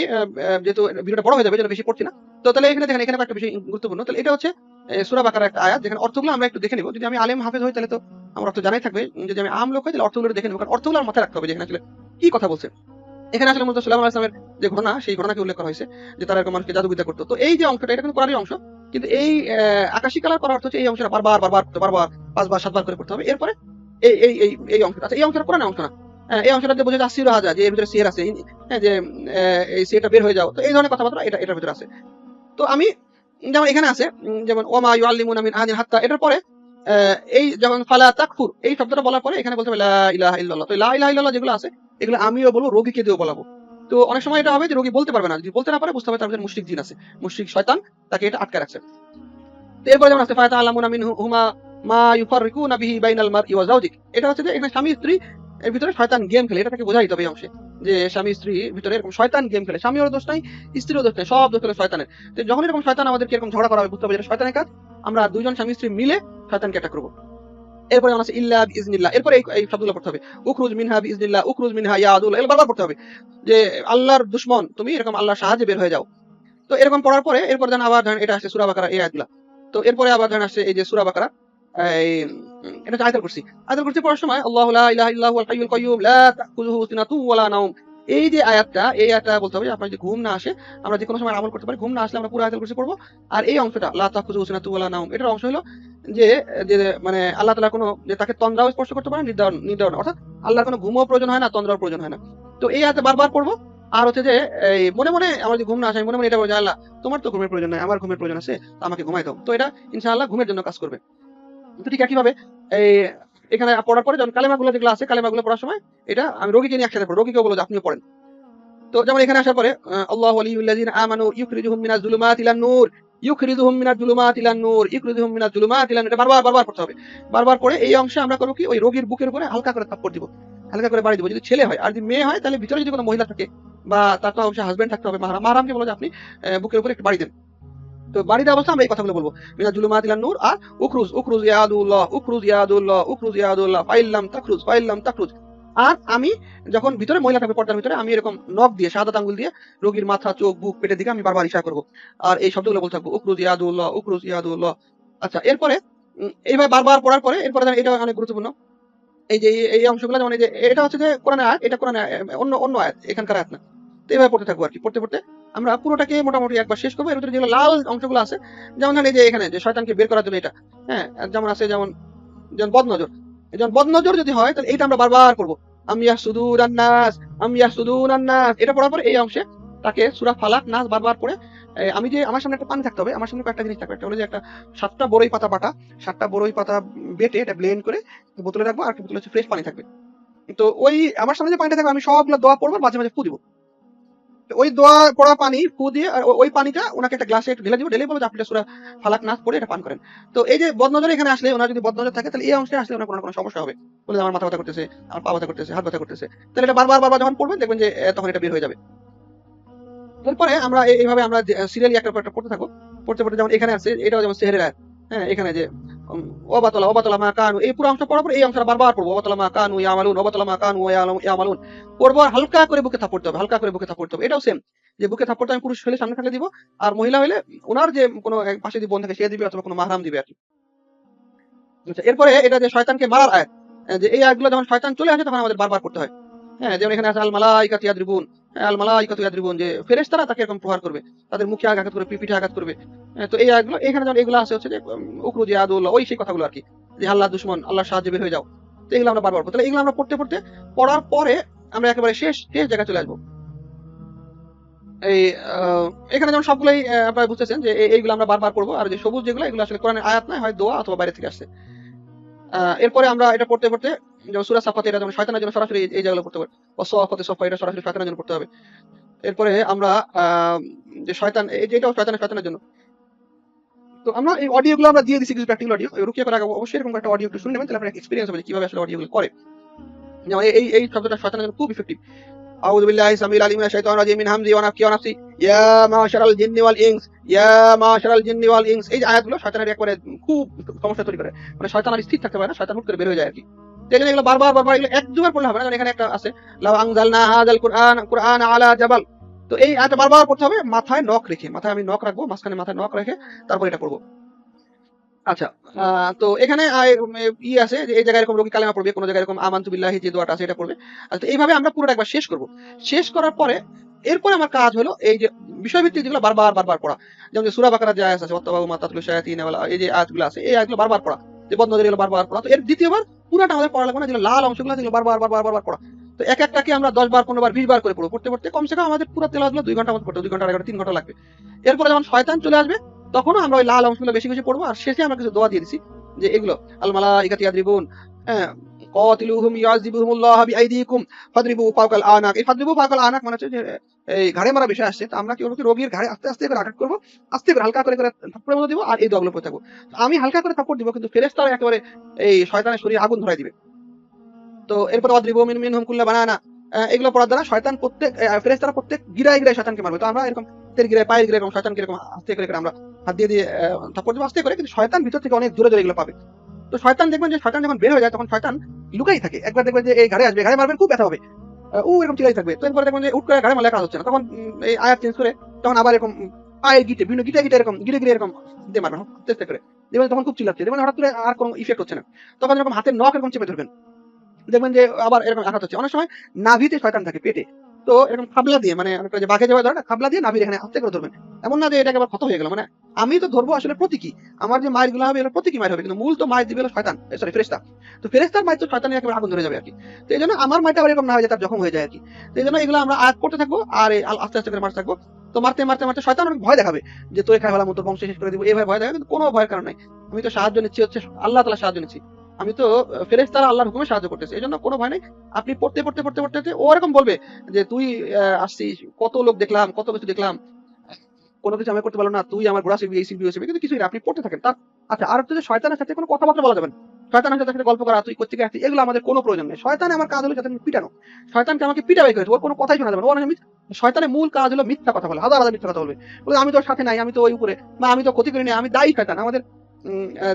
যেহেতু ভিডিওটা বড় হয়ে যাবে যেন বেশি পড়ছি না। তো তাহলে এখানে দেখেন, এখানে একটা বিষয় গুরুত্বপূর্ণ। তাহলে এটা হচ্ছে সুরা বাকার একটা আয়াত, যেখানে অর্থগুলো আমরা একটু দেখে নিব। যদি আমি আলেম হাফেজ হই, তাহলে তো আমার অর্থ জানাই থাকবে। যদি আমি আম লোক হই, তাহলে অর্থগুলো দেখে নিব, কারণ অর্থগুলো মাথায় রাখতে হবে যেখানে আসলে কি কথা বলছে। এখানে আসলে মূলত সুলাইমান আসলামের যে ঘটনা, সেই ঘটনাকে উল্লেখ করা হয়েছে, যে তারা এরকম মানুষকে জাদুবিদ্যা করতো। তো এই যে অংশটা, এটা কিন্তু কোরআনই অংশ। কিন্তু এই আকাশী কালার করার অর্থ হচ্ছে এই অংশটা বারবার বারবার বারবার, পাঁচবার, সাতবার করে করতে হবে। এরপরে এই এই এই এই অংশটা আচ্ছা এই অংশ না এই অংশটা যে বোঝা রাজা যে এর ভিতরে সিয়ার আছে হ্যাঁ, যে এই সিয়ারটা বের হয়ে যাও। তো এই ধরনের কথাবার্তা এটা এটার ভিতরে আছে। তো আমি যেমন এখানে আছে যেমন ওমা মিন আহাদিন হাত্তা এটার পরে এই যেমন ফালা তাকফুর এই শব্দটা বলার পরে এখানে বলতে হবে তো যেগুলো আছে এগুলো আমিও বলব রোগীকে দিয়েও বলাবো। তো অনেক সময় এটা হবে যে রোগী বলতে পারবে না যদি বলতে না পারে বুঝতে হবে তার মুশরিক জিন আছে। মুশরিক শয়তান তাকে এটা আটকে রাখছে। তো এরপরে যেমন আছে ফায়াতা আলামুনা মিন হুমা মা বিহি বাইনাল এটা হচ্ছে যে এখানে স্বামী স্ত্রী এর ভিতরে শয়তান গেম খেলে অংশে যে স্বামী স্ত্রী ভিতরে এরকম শয়তান গেম খেলে। দোষ নাই দোষ নাই সব দোষ শয়তানের। তো যখন এরকম শয়তান আমাদেরকে এরকম ঝগড়া বুঝতে হবে শয়তানের কাজ আমরা দুইজন স্বামী স্ত্রী মিলে শয়তানকে অ্যাটাক করব। এরপরে আছে ইল্লা ইজনিল্লাহ এরপরে এই- শব্দগুলো পড়তে হবে। উখরুজ মিনহা বিইজনিল্লাহ উখরুজ মিনহা ইয়া আদুল এগুলো বারবার পড়তে হবে। যে আল্লাহর দুশমন তুমি এরকম আল্লাহর সাহায্যে বের হয়ে যাও। তো এরকম পড়ার পরে এরপর যেন আবার ধরেন এটা আসছে সূরা বাকারা এই আয়াতগুলা। তো এরপরে আবার ধরেন আসছে এই যে সূরা বাকারা এই উম, এটা পড়ার সময় আল্লাহু লা সিনাতু ওয়ালা নাওম। এই যে আয়াতটা, এই আয়াতটা বলতে হবে আপনার যদি ঘুম না আসে, আমরা যে কোনো সময় আমল করতে পারি, ঘুম না আসলে আমরা পুরো পড়ব। আর এই অংশটা, লা সিনাতু ওয়ালা নাওম, এটার অংশ হলো যে যে মানে আল্লাহ তাআলা কোনো, যে তাকে তন্দ্রাও স্পর্শ করতে পারে নির্ধারণ নির্ধারণ অর্থাৎ আল্লাহর কোনো ঘুমও প্রয়োজন হয় না, তন্দ্রাও প্রয়োজন হয় না। তো এই আয়াতে বারবার পড়ব। আর হচ্ছে যে, এই, মনে মনে আমার যদি ঘুম না আসে মনে মনে এটা বলছি আল্লাহ, তোমার তো ঘুমের প্রয়োজন নাই, আমার ঘুমের প্রয়োজন আছে আমাকে ঘুমাই দাও তো এটা ইনশাআল্লাহ ঘুমের জন্য কাজ করবে। ঠিক একইভাবে, এই, এখানে পড়ার পরে যখন কালেমাগুলো যেগুলো আছে, কালেমাগুলো পড়ার সময়, এটা আমি রোগীকে নিয়ে একসাথে পড়ি। রোগীকেও বলো যে আপনিও পড়েন। তো যেমন এখানে আসার পরে আল্লাহু আমানু ইউখরিজুহুম মিনাজ ইলান নূর, ইউখরিজুহুম মিনাজ ইলান নূর, ইউখরিজুহুম মিনাজ ইলান এটা বারবার বারবার পড়তে হবে। বারবার পড়ে এই অংশে আমরা করব কি, ওই রোগীর বুকের উপরে হালকা করে থাপ্পড় দিব। হালকা করে বাড়ি দিব। যদি ছেলে হয়, আর যদি মেয়ে হয়, তাহলে ভিতরে যদি কোনো মহিলা থাকে বা তার তো অবশ্যই হাজবেন্ড থাকতে হবে, মাহারাম। মাহারামকে বলো যে আপনি বুকের উপরে একটু বাড়ি দেন। তো বাড়িতে অবস্থা আমরা এই কথাগুলো বলব। মিনা জুলুমাত ইলান নূর আর উখরুজ উখরুজ ইয়াদুল্লাহ উখরুজ ইয়াদুল্লাহ উখরুজ ইয়াদুল্লাহ ফাইল্লাম তাখরুজ ফাইল্লাম তাখরুজ। আর আমি যখন ভিতরে মহিলা থাকবে পর্দার ভিতরে আমি এরকম নখ দিয়ে সাদা আঙ্গুল দিয়ে রোগীর মাথা চোখ বুক পেটের দিকে আমি বারবার ইশারা করব। আর এই শব্দগুলো বলতে থাকব উখরুজ ইয়াদুল্লাহ উখরুজ ইয়াদুল্লাহ। আচ্ছা এরপরে এইভাবে বারবার পড়ার পরে এরপরে এটা অনেক গুরুত্বপূর্ণ। এই যে এই- অংশগুলো যেমন এই যে এটা হচ্ছে যে কোরআন আয়াত এটা কোরআনের আয়াত, অন্য অন্য আয়াত এখানকার আয়াত না। তো এইভাবে পড়তে থাকব আর কি পড়তে পড়তে। আমরা পুরোটাকে মোটামুটি একবার শেষ করব। এর ভিতরে যেগুলো লাল অংশগুলো আছে যেমন ধরেন এই যে এখানে যে শয়তানকে বের করার জন্য এটা হ্যাঁ যেমন আছে যেমন যেমন বদনজর। যেমন বদনজর যদি হয় তাহলে এইটা আমরা বারবার করব। এটা পড়ার পর এই অংশে তাকে সুরা ফালাক নাস বারবার এ, আমি যে আমার সামনে একটা পানি থাকতে হবে আমার সামনে কয়েকটা জিনিস থাকবে। একটা হলো যে একটা সাতটা বড়ই পাতা বাটা সাতটা বড়ই পাতা বেটে এটা ব্লেন্ড করে বোতলে রাখব আর একটা বোতলে হচ্ছে ফ্রেশ পানি থাকবে। তো ওই আমার সামনে যে পানিটা থাকবে আমি সবগুলো দোয়া পড়ব মাঝে মাঝে ফু দিব। ওই দোয়া পড়া পানি, ফু দিয়ে ওই পানিটা ওনাকে একটা গ্লাসে একটু ঢেলে দিব, ঢেলে বলো যে আপনি সুরা ফালাক নাচ পড়ে এটা পান করেন। তো এই যে বদনজর এখানে আসলে, ওনার যদি বদনজর থাকে, তাহলে এই অংশে আসলে ওনার কোনো কোনো সমস্যা হবে। বলে আমার মাথা ব্যথা করতেছে, আমার পা ব্যথা করতেছে, হাত ব্যথা করতেছে। তাহলে এটা বারবার বারবার যখন পড়বেন, দেখবেন যে তখন এটা বের হয়ে যাবে। এরপরে আমরা এই- এইভাবে আমরা সিরিয়ালি একটা পড়তে থাকব। পড়তে পড়তে যেমন এখানে আছে, এটাও যেমন সেহেরের হ্যাঁ এখানে যে মা কানু। এই পুরো পড়ার পর এই অংশটা বারবার পড়ব। মা কানু ইয়ামালুন মা কানু ইয়ামালুন পড়ব আর হালকা করে বুকে হালকা করে বুকে এটাও সেম যে বুকে আমি পুরুষ হলে সামনে থাকলে দিব আর মহিলা হলে ওনার যে কোনো পাশে যদি বোন থাকে সে দিবে অথবা কোনো মাহরাম দিবে আর কি। আচ্ছা, এরপরে এটা যে শয়তানকে মারার আহ, যে এই আয়াতগুলো যখন শয়তান চলে আসে তখন আমাদের বারবার করতে হয়। হ্যাঁ যেমন এখানে আছে আল মালাইকাতু ইয়াদরিবুন। হ্যাঁ, করবে। করবে। করবে হ্যাঁ, এখানে যেমন পড়ার পরে আমরা একেবারে শেষ শেষ জায়গায় চলে আসব। এই এখানে যেমন সবগুলোই আপনারা বুঝতেছেন যে এইগুলো আমরা বারবার পড়ব আর যে সবুজ যেগুলো এগুলো আসলে কোরআনের আয়াত নয় হয় দোয়া অথবা বাইরে থেকে আসছে। এরপরে আমরা এটা পড়তে পড়তে যেমন সুরা সাফাতে এটা যেমন শয়তানের জন্য সরাসরি এই- এই জায়গাগুলো পড়তে পারি অসফাতে সফা এটা সরাসরি শয়তানের জন্য পড়তে হবে এরপরে আমরা আহ, যে শয়তান এই যে এটাও শয়তানের শয়তানের জন্য তো আমরা এই অডিও গুলো আমরা দিয়ে দিছি কিছু প্র্যাকটিক্যাল অডিও রুকিয়া করার আগে অবশ্যই এরকম একটা অডিও একটু শুনে নেবেন তাহলে আপনার এক্সপিরিয়েন্স হবে যে কিভাবে আসলে অডিও গুলো করে যেমন এই এই শব্দটা শয়তানের জন্য খুব ইফেক্টিভ أعوذ بالله السميع العليم من الشيطان الرجيم من همزه ونفخه ونفسه يا معشر الجن والإنس يا معشر الجن والإنس এই যে আয়াতগুলো শয়তানের একবারে খুব সমস্যা তৈরি করে মানে শয়তান আর স্থির থাকতে পারে না শয়তান হুট করে বের হয়ে যায় আর কি এগুলো বারবার বারবার এগুলো পড়লে হবে না এখানে একটা আছে, লাউ আনজালনা হাযাল কুরআন কুরআন আলা জাবাল। তো এই বারবার পড়তে হবে, মাথায় নখ রেখে, মাথায় আমি নখ রাখব, মাঝখানে মাথায় নখ রেখে তারপর এটা আচ্ছা তো এখানে ই আছে যে এই জায়গায় এরকম রোগী কালেমা পড়বে, কোনো জায়গায় এরকম আমান্তু বিল্লাহি যে দোয়াটা আছে এটা পড়বে। এইভাবে আমরা পুরোটা একবার শেষ করব। শেষ করার পরে এরপরে আমার কাজ হলো এই যে বিষয়ভিত্তিক যেগুলো বারবার বারবার পড়া। যেমন যে সুরা বাকারা যে আয়াত আছে, ওয়াত্তাবাউ মা তাতলু শায়াতিন এই যে আয়াতগুলো আছে, এই আয়াতগুলো বারবার পড়া। যে বদনজর এগুলো বারবার পড়া। তো এর দ্বিতীয়বার পুরাটা আমাদের পড়া লাগবে না, যেগুলো লাল অংশগুলো সেগুলো বারবার বারবার বারবার পড়া। তো এক একটাকে আমরা দশ বার, পনেরো বার, বিশ বার করে পড়ব। পড়তে পড়তে কমসে কম আমাদের পুরো তেলাগুলো দুই ঘণ্টা মতো পড়তে দুই ঘণ্টা, আড়াই ঘণ্টা, তিন ঘণ্টা লাগবে। এরপরে যখন শয়তান চলে আসবে তখন আমরা ওই লাল অংশগুলো বেশি বেশি পড়ব। আর শেষে আমরা কিছু দোয়া দিয়ে দিছি যে এগুলো আলমালা ইকাতিয়া ইয়াদরিবুন হ্যাঁ কাতিলুহুম ইয়াযিবুহুমুল্লাহ বিআইদিকুম ফাদরিবু ফাওকাল আনাক এই ফাদরিবু ফাওকাল আনাক মানে হচ্ছে যে এই ঘাড়ে মারা বিষয় আসছে তো আমরা কি রোগীর ঘাড়ে আস্তে আস্তে করে আঘাত করব আস্তে করে হালকা করে করে দিব আর এই থাকব। আমি হালকা করে থাপ্পড় দিব কিন্তু একেবারে এই শয়তানের শরীরে আগুন ধরাই দিবে। তো এরপর অদ্রিবু মিন বানানা। এগুলো পড়ার দ্বারা শয়তান প্রত্যেক আহ, ফেরেশতারা প্রত্যেক গিরায় গিরায় শয়তানকে মারবে। তো আমরা এরকম হাতের গিরায় পায়ের গিরায় এরকম শয়তানকে এরকম আস্তে করে আমরা হাত দিয়ে দিয়ে থাপ্পড় দিব আস্তে করে কিন্তু শয়তান ভিতর থেকে অনেক দূরে দূরে এগুলো পাবে। তো শয়তান দেখবেন যে শয়তান যখন বের হয়ে যায়, তখন শয়তান লুকাই থাকে। একবার দেখবেন যে এই ঘাড়ে আসবে, ঘাড়ে মারবেন, খুব ব্যথা হবে। ও এরকম চিলাই থাকবে। তো এরপরে দেখবেন যে উঠ করে ঘাড়ে মারলে কাজ হচ্ছে না। তখন এই আয়াত চেঞ্জ করে তখন আবার এরকম পায়ের গিটে, বিভিন্ন গিটে গিটে এরকম গিরে গিরে এরকম দিয়ে মারবেন। চেষ্টা করে। দেখবেন তখন খুব চিল্লাচ্ছে। দেখবেন হঠাৎ করে আর কোনো ইফেক্ট হচ্ছে না। তখন এরকম হাতের নখ এরকম চেপে ধরবেন, দেখবেন যে আবার এরকম আঘাত হচ্ছে। অনেক সময় নাভিতে শয়তান থাকে পেটে। তো এরকম খাবলা দিয়ে মানে যে বাঘে যাওয়া ধরে না, খাবলা দিয়ে নাভির এখানে আস্তে করে ধরবেন। এমন না যে এটাকে আবার ক্ষত হয়ে গেল মানে আমি তো ধরবো আসলে প্রতীকী। আমার যে মায়েরগুলো হবে এগুলো প্রতীকী মায়ের হবে, কিন্তু মূল তো মায়ের দিবে শয়তান সরি ফেরেস্তা তো ফেরেস্তার মায়ের তো শয়তানের একেবারে আগুন ধরে যাবে আর কি। তো এই জন্য আমার মায়েরটা এরকম না হয়ে যায়, তার জখম হয়ে যায় আর কি। তো এই জন্য এগুলো আমরা আয়াত করতে থাকব, আর আস্তে আস্তে করে মারতে থাকব। তো মারতে মারতে মারতে শয়তান অনেক ভয় দেখাবে, যে তোর খাই ফেলাম তোর বংশ শেষ করে দিব এই ভয় দেখাবে, কিন্তু কোনো ভয়ের কারণ নাই। আমি তো সাহায্য নিচ্ছি হচ্ছে, আল্লাহ তালা সাহায্য নিচ্ছি। আমি তো ফেরেস্তারা আল্লাহর হুকুমে সাহায্য করতেছি, এই জন্য কোনো ভয় নেই। আপনি পড়তে পড়তে পড়তে পড়তে ও এরকম বলবে যে, তুই আসছিস, কত লোক দেখলাম, কত কিছু দেখলাম কোনো কিছু আমি করতে পারল না, তুই আমার ঘোড়া শিখবি এই শিখবি শিখবি কিন্তু কিছুই না, আপনি পড়তে থাকেন। তার আচ্ছা আর হচ্ছে শয়তানের সাথে কোনো কথাবার্তা বলা যাবে না। শয়তানের সাথে সাথে গল্প করা, তুই কোথেকে আসছিস, এগুলো আমাদের কোনো প্রয়োজন নেই। শয়তানে আমার কাজ হলো যাতে আমি পিটানো। শয়তানকে আমাকে পিটাবে করেছে ওর কোনো কথাই শোনা যাবে না। ও অনেক শয়তানের মূল কাজ হলো মিথ্যা কথা বলে। হাজার হাজার মিথ্যা কথা বলবে। বলে, আমি তোর সাথে নাই, আমি তো ওই উপরে, বা আমি তো ক্ষতি করিনি, আমি দায়ী শয়তান। আমাদের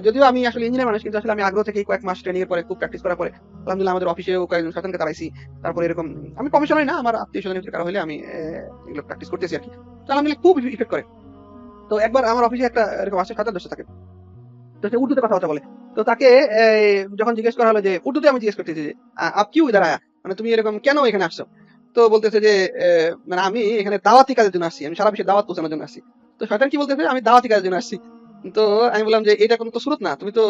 যদিও আমি আসলে ইঞ্জিনিয়ার মানুষ, কিন্তু আসলে আমি আগ্রহ থেকে কয়েক মাস ট্রেনিং এর পরে খুব প্র্যাকটিস করার পরে আলহামদুলিল্লাহ আমাদের অফিসেও কয়েকজন শয়তানকে তাড়াইছি তারপরে এরকম, আমি প্রফেশনাল না, আমার আত্মীয় স্বজনের কারও হলে আমি এগুলো প্র্যাকটিস করতেছি আর কি তো আলহামদুলিল্লাহ খুব ইফেক্ট করে। তো একবার আমার অফিসে একটা, এরকম আসে শয়তান দোষ থাকে তো সে উর্দুতে কথাবার্তা বলে। তো তাকে যখন জিজ্ঞেস করা হলো যে, উর্দুতে আমি জিজ্ঞেস করতেছি যে আপ কিউ ইধার আয়া? মানে তুমি এরকম কেন এখানে আসছো? তো বলতেছে যে মানে আমি এখানে দাওয়াতি কাজের জন্য আসছি। আমি সারা বিশ্বে দাওয়াত পৌঁছানোর জন্য আসছি। তো শয়তান কি বলতেছে? আমি দাওয়াতি কাজের জন্য আসছি। তো আমি বললাম যে এটা কোনো তো সুরত না, তুমি তো